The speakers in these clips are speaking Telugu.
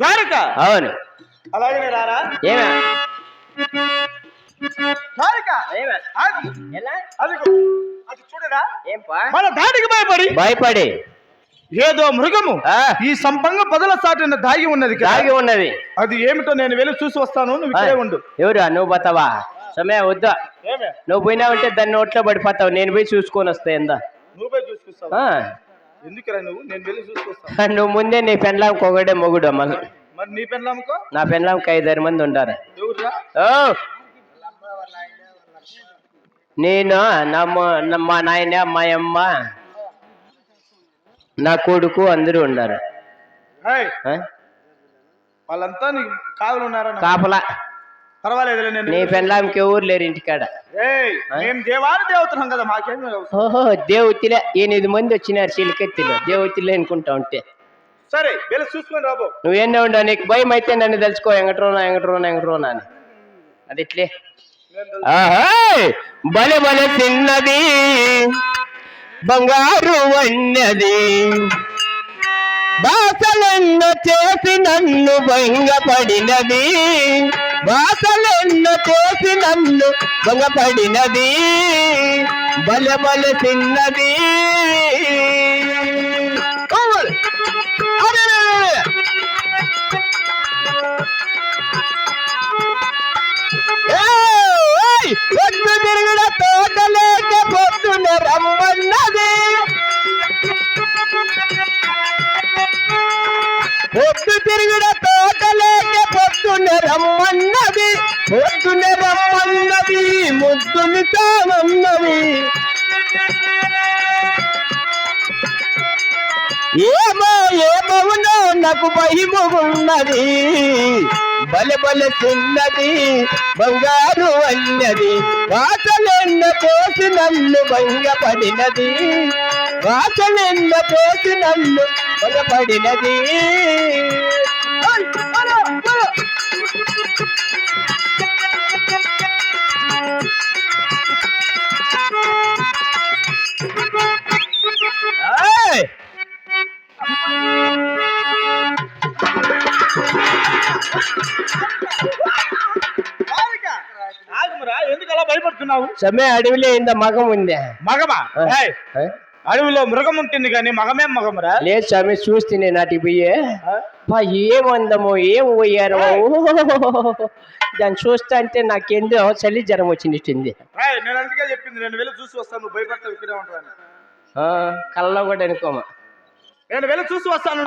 ద్వారక. అవును. అలాగే రారా ఏమే? ద్వారక. ఏమే? ఆగు. ఎలా? అదిగో అది చూడరా? ఏం పా మన దాడికి భయపడి. భయపడి. ఏదో మృగము ఈ సంపంగ పదల సాటిన దాగి ఉన్నది. దాగి ఉన్నది. అది ఏమిటో నేను వెళ్ళి చూసి వస్తాను. నువ్వు ఇక్కడే ఉండు. ఎవరు? నువ్వు పోతావా? సమయ వద్దా. నువ్వు పోయినావంటే దాన్ని నోట్లో పడిపోతావు. నేను పోయి చూసుకొని వస్తా ఎందా నువ్వు పోయి చూసుకొస్తావు ఎందుకురా నువ్వు? నేను వెళ్ళి చూసుకొస్తాను నువ్వు ముందే నీ పెండ్లాంకి ఒకడే మొగుడు మరి నీ పెళ్ళాముకో నా పెండ్లాంకి ఐదారు మంది ఓ! నేను నా మొ- నాయన మా అమ్మ నా కొడుకు అందరూ ఉన్నారు? వాళ్ళంతా నీకు కావలు ఉన్నారా? కాపలా. పర్వాలేదులే నేను నీ పెండ్లాంకి ఎవరు లేరు ఇంటికాడ? ఏయ్ మేము దేవాల దేవతలం కదా మాకేం అవసరం. ఓహో దేవతిలే. ఎనిమిది మంది వచ్చినారు చిలికెత్తిలో. దేవతిలే అనుకుంటా ఉంటే. సరే వెళ్ళి చూసుకొని రాబో నువ్వేందో ఉండవు నీకు భయం అయితే నన్ను తెలుసుకో ఎంగట్రోనా ఎంగట్రోనా ఎంగట్రోనా అని. అది ఇట్లే నేను ఆహాయ్! బలె బలె తిన్నది బంగారు వన్నది బాసలెన్న చేసి నన్ను భంగపడినది బాసలెన్న చేసి నన్ను భంగపడినది బలబల బలె ముద్దుని ఏమో ఏమవునో నాకు భయమున్నది బలె బలె చిన్నది బంగారు అన్నది. వాసలెన్న పోసి నన్ను భంగపడినది. వాసలెన్న పోసి నన్ను భంగపడినది భయపడుతున్నావు? సమ్మె అడవిలో ఇంత మగం ఉంది. మగమా? అడవిలో మృగం ఉంటుంది కానీ మగమేం మగమురా? లేదు స్వామి చూస్తే నాటికి పోయి. బా ఏమందమో ఏం పోయారో. దాన్ని చూస్తా అంటే నాకేందో చలి జ్వరం ఏయ్, నేను అందుకే చెప్పింది నేను వెళ్ళి చూసి వస్తాను ఇక్కడే ఉంటాను కళ్ళలో కూడా అనుకోమా. నేను వెళ్ళి చూసి వస్తాను.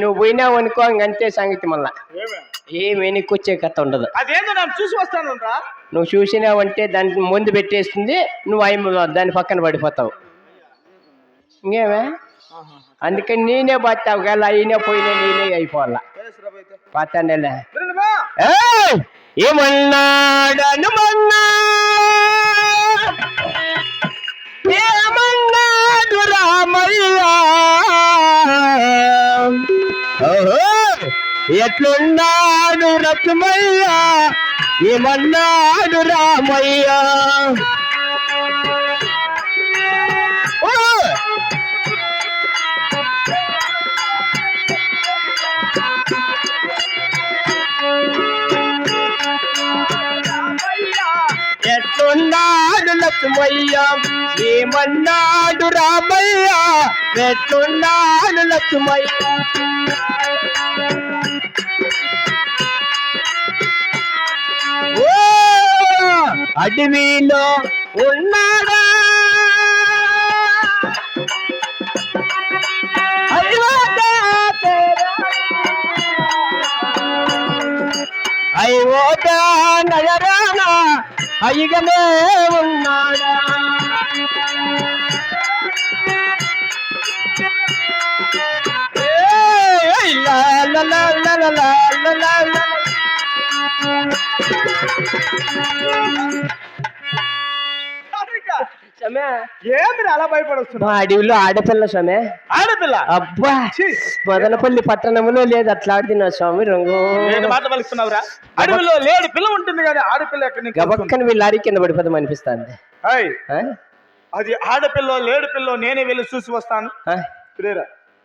నువ్వు పోయినావు అనుకో ఇంకంతే సంగతి మళ్ళా. ఏమే? నీకు వచ్చే కథ ఉండదు. అదేందో నేను చూసి వస్తాను రా నువ్వు చూసినావంటే దాన్ని ముందు పెట్టేస్తుంది నువ్వు అయి దాని పక్కన పడిపోతావు. ఇంకేమే? అందుకని నేనే పట్టావు కదా అయినా పోయినా నేనే అయిపోవాలా. పాతానేలే ఏమన్నాడను మన్నా ఏమన్నాడు రామయ్యా? ఎట్లున్నాడు రత్మయ్యా ఏమన్నాడు రామయ్య! ఎట్లున్నాడు లక్ష్మయ్య? ఏమన్నాడు రామయ్య? ఎట్లున్నాడు లక్ష్మయ్య? అడవిలో ఉన్నాడా? అయ్యోదా తేరా. అయ్యోదా నగరానా అయ్యగనే ఉన్నాడా? ఏయ్ లా లా లా లా లా లా లా. అలా భయపడొస్తున్నా అడవిలో ఆడపిల్ల సమయ ఆడపిల్ల? అబ్బా! మదనపల్లి పట్టణంలో లేదు అట్లా ఆడుతున్నా స్వామి రంగు. ఏంటి మాట పలుకుతున్నావురా? అడవిలో లేడి పిల్ల ఉంటుంది కానీ ఆడపిల్ల ఎక్కడి? గబక్కన వీళ్ళు లారీ కింద పడిపోదాం అనిపిస్తుంది? అది ఆడపిల్ల లేడి పిల్ల నేనే వెళ్ళి చూసి వస్తాను.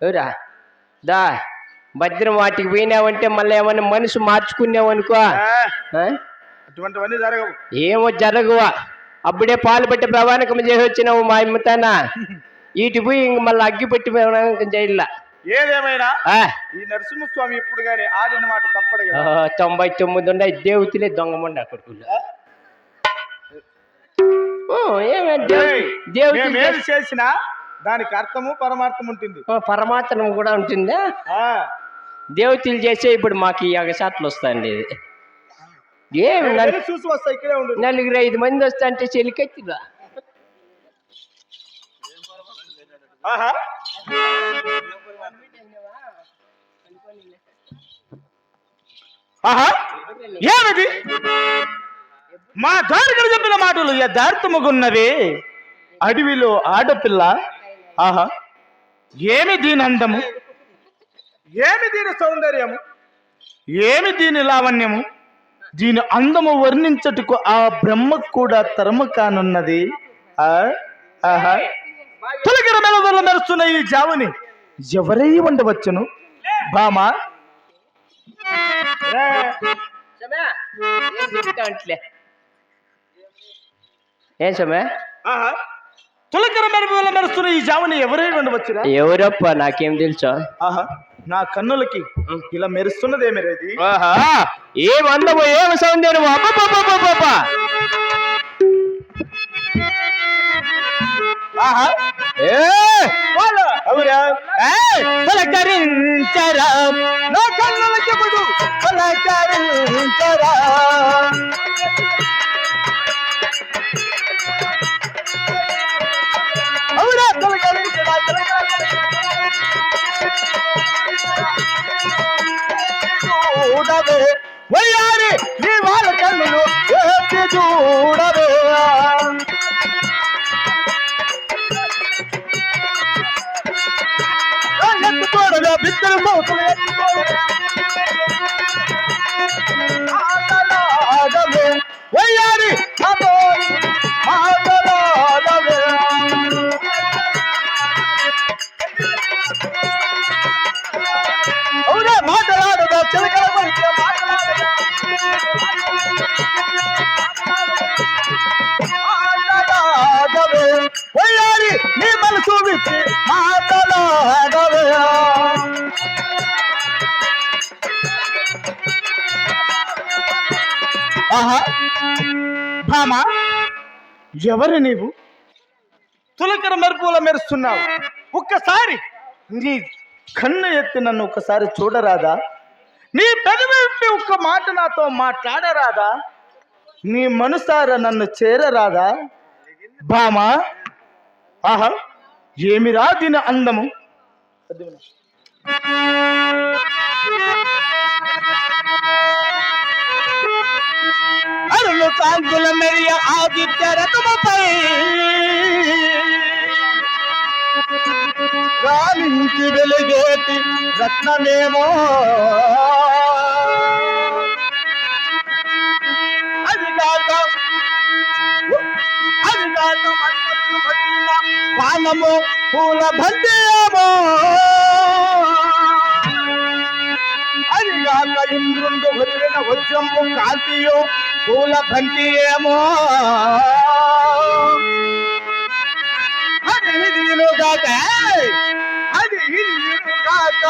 ఎవరా? దా. భద్రం వాటికి పోయినావంటే మళ్ళీ ఏమన్నా మనసు మార్చుకున్నావనుకో? అటువంటివన్నీ జరగవు. ఏమో జరగవా? అప్పుడే పాలు పెట్టి ప్రవాణకం చేసి వచ్చినావు మా అమ్మతానా. ఇటు పోయి ఇంక మళ్ళీ అగ్గి పెట్టి ప్రవాణకం చేయలా. ఏదేమైనా? ఈ నరసింహస్వామి ఇప్పుడు గాని ఆడిన మాట తప్పడు కదా. తొంభై తొమ్మిది ఉన్నాయి. దేవతలే దొంగమండి అక్కడికి మేమేది చేసినా దానికి అర్థము పరమార్థం ఉంటుంది. పరమాత్మ కూడా ఉంటుందా? దేవతలు చేసే ఇప్పుడు మాకు ఈ అగసాట్లు వస్తాయండి. ఇది ఉండు. నలుగురు ఐదు మంది వస్తా అంటే చెలికెత్తిరా. ఏమిది? మా దారికలు చెప్పిన మాటలు యథార్థముగున్నవి. అడవిలో ఆడపిల్ల. ఆహా. ఏమి దీని అందము ఏమి దీని సౌందర్యము? ఏమి దీని లావణ్యము? దీని అందము వర్ణించటకు ఆ బ్రహ్మకు కూడా తరము కానున్నది. మెరుస్తున్న ఈ జావుని ఎవరై ఉండవచ్చును? బామా. ఏం సమయ తొలకర మెరుపుల మెరుస్తున్న ఈ జావుని ఎవరై ఉండవచ్చురా? ఎవరప్ప నాకేం తెలుసా? ఆహా. నా కన్నులకి ఇలా మెరుస్తున్నదే మెరేది ఆహా. ఏం అందము ఏం సౌందర్యం అబ్బబ్బబ్బబ్బబ్బ. ఆహా. ఏ. అవురా ఏయ్, పలకరించరా. నా కన్నులకి బుడు పలకరించరా. చూడవే. వయ్యారి నీ వాళ్ళ కన్నులు ఎత్తి చూడవే. ఎత్తు బిత్తలు బిద్దలు భామా ఎవరు నీవు? తులకర మెరుపుల మెరుస్తున్నావు. ఒక్కసారి నీ కన్ను ఎత్తి నన్ను ఒక్కసారి చూడరాదా? నీ పెదవి ఒక్క మాట నాతో మాట్లాడరాదా? నీ మనసార నన్ను చేరరాదా? బామా ఆహా ఏమిరా దీని అందము? అరులు కాంతుల మెరియ ఆదిత్య రథముపై. రాలించి వెలుగేటి రత్నమేమో. అది కాక పానము పూల బందేమో అది ఇంద్రుండు వదిలిన వజ్రము కాంతియో పూల బంతి ఏమో. అది ఇదిగాక అది ఇదిగాక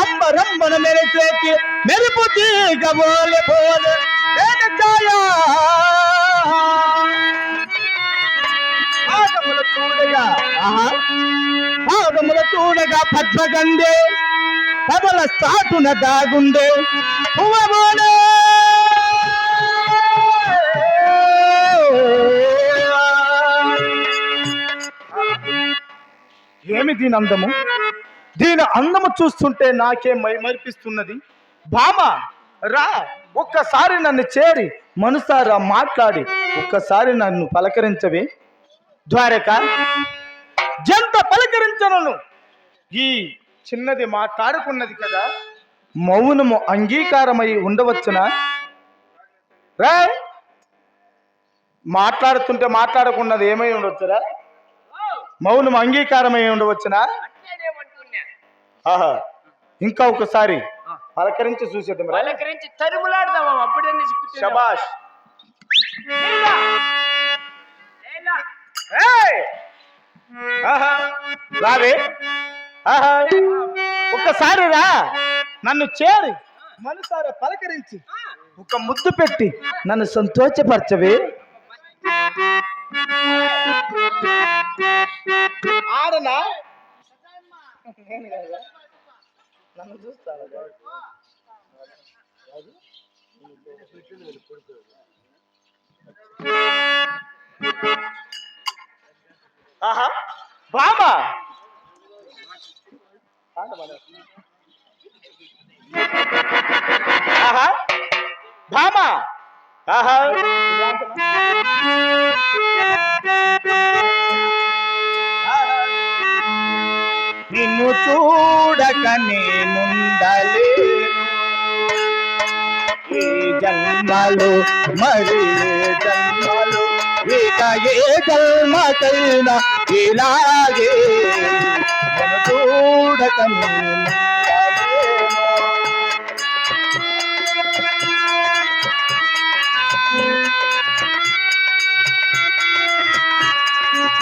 అంబరంబన మెరిచేటి మెరుపు తీగ బోలె బోలె వేణుకాయ పాదముల చూడగా ఆహా పాదముల చూడగా పద్మగండే పదల సాటున దాగుండే పువ్వబోడే ఏమి దీని అందము? దీని అందము చూస్తుంటే నాకే మైమరిపిస్తున్నది బామ రా ఒక్కసారి నన్ను చేరి మనసారా మాట్లాడి ఒక్కసారి నన్ను పలకరించవే. ద్వారక జంత పలకరించను ఈ చిన్నది మాట్లాడుకున్నది కదా మౌనము అంగీకారమై ఉండవచ్చునా? రా మాట్లాడుతుంటే మాట్లాడకున్నది ఏమై ఉండవచ్చురా మౌనం అంగీకారమై ఉండవచ్చునా? ఆహా. ఇంకా ఒకసారి పలకరించి చూసేద్దాం. పలకరించి తరుములాడదాం అప్పుడే. శబాష్ రావే. ఒక్కసారి రా. నన్ను చేరి. మనసారా పలకరించి. ఒక ముద్దు పెట్టి నన్ను సంతోషపరచవే. ఆడనా నేను కాదు నన్ను చూస్తావా? ఆహా బామా ఆహా భామా ఆహా. నిన్ను చూడక నేనుండలేను ఈ జన్మలు మరి ఏ జన్మలు? ఇక ఏ జన్మకైనా ఇలాగే. చూడక నేను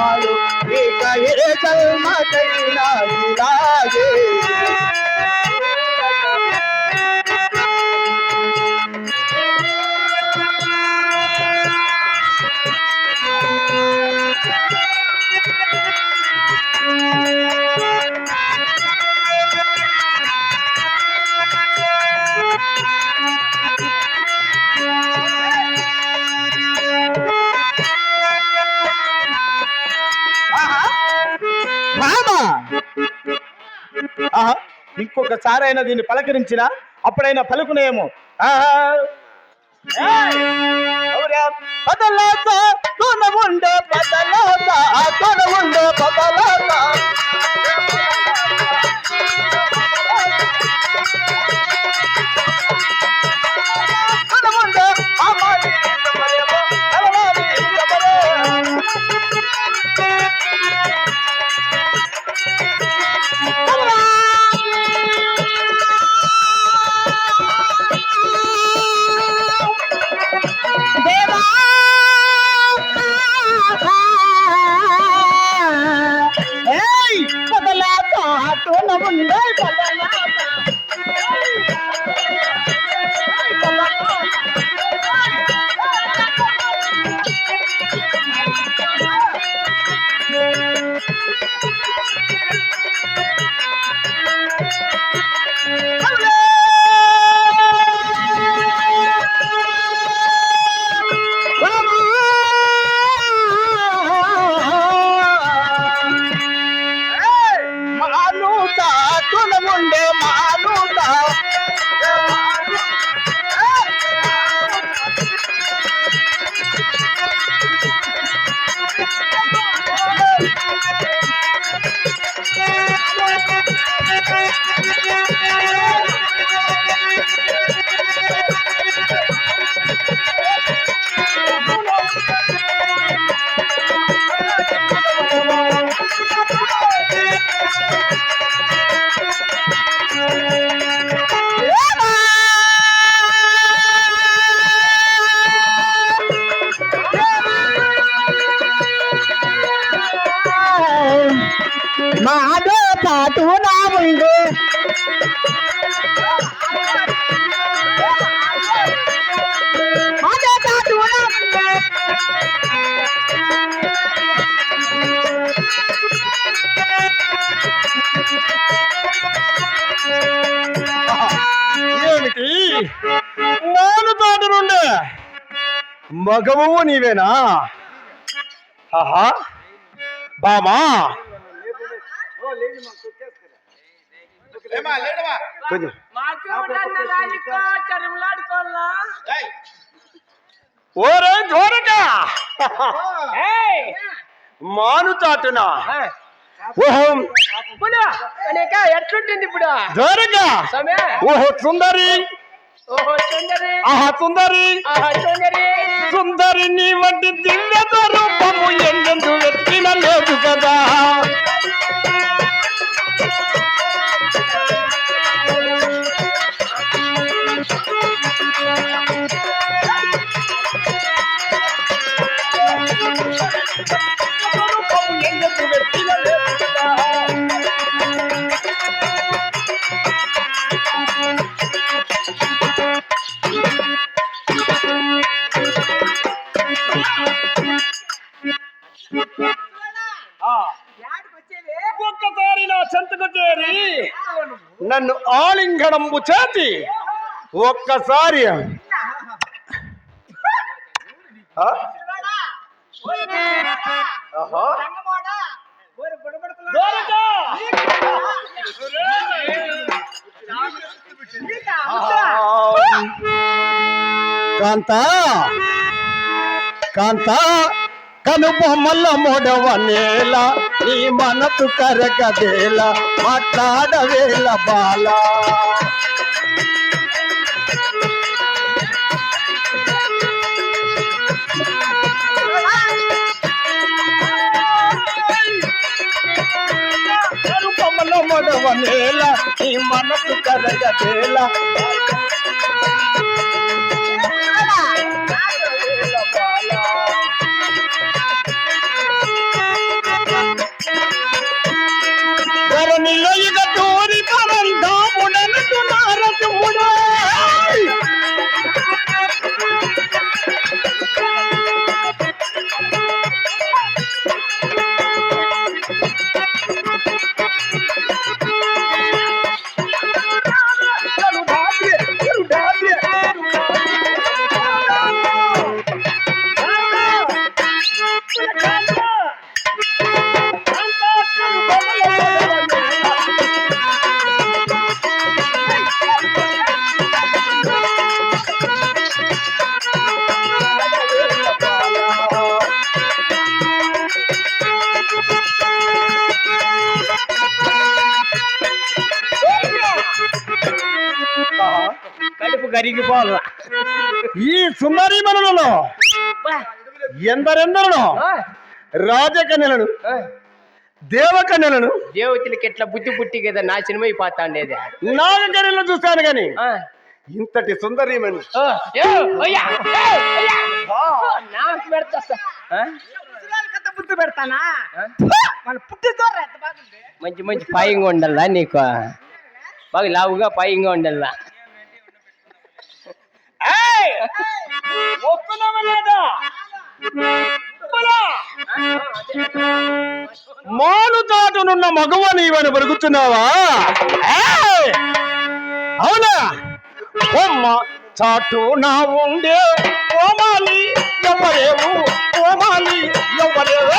జన్మలో ఇక ఏ జన్మకైనా ఇలాగే ఇంకొకసారి అయినా దీన్ని పలకరించిన అప్పుడైనా పలుకునేమో ఆహా ఏయ్! అవురా? బదలాత, తోన ఉండే బదలాత, తోన ఉండే బదలాత. మగవు నీవేనా? ఆహా. బామా? కొంచెం. ఓరే ఘోరక మాను చాటున? ఓహో. ఎట్లుంటుంది ఇప్పుడు ఓహో సుందరి. ఆహా సుందరి. సుందరి. నీ వంటి దివ్య రూపము ఎందెందు వెతికిన లేదు కదా. రూపము ఆలింగనంబు చేతి ఒక్కసారి కాంతా కాంతా కాంత! కాంత! కనుబొమ్మల మూడవ నేల నీ మనసు కరగదేల మాట్లాడవేల బాల. కనుబొమ్మల నేల నీ మనసు కరగదేలా. కరిగిపోవాల ఈ సుందరి మనులలో ఎందరెందరను రాజకన్యలను దేవకన్యలను దేవతలకి ఎట్లా బుద్ధి పుట్టి కదా నాశనం అయిపోతా ఉండేది నాగకన్యలను చూశాను గాని ఇంతటి సుందరీమణి. నాకు పెడతా స- ఆ? బుద్ధి పెడతానా ఆ? మన పుట్టి ద్వారా ఎంత బాగుంది మంచి మంచి పాయంగా ఉండాలా నీకు? బాగా లావుగా పాయంగా ఉండాలా మాను తాటనున్న మగవ నీవని బరుగుతున్నావా అవునా? బొమ్మ చాటు నా ఉండే ఓమాలి ఎవరేవు? ఓమాలి ఎవరేవు?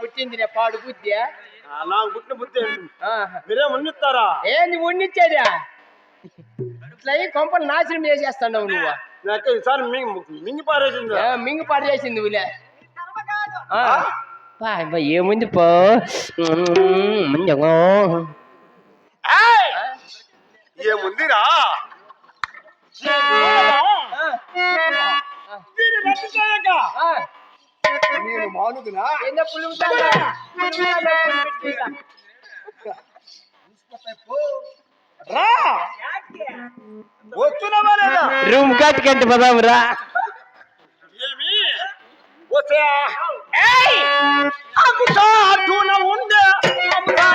పుట్టింది రే పాడు బుద్ధి? నాకు పుట్టిన బుద్ధి. మీరేం ఉన్నిస్తారా ఏంది ఉండిచ్చేదా ఇట్లా అయ్యి కొంపలు నాశనం చేసేస్తున్నావు నువ్వు. నాకు ఈసారి మింగి పారేసింది. ఏ, మింగి పాడు చేసింది నువ్వులే ఆ. పా, బా, ఏముంది పో! ఏముందిరా? రద్దు చేయక. నేను పులుగుతాడా? రా! వస్తున్నావా లేదా? రూమ్ కట్టుకంటే పదాం రా. ఏమి? వస్తే ఏయ్! అమ్ముతాటున ఉండే. అమ్ముతా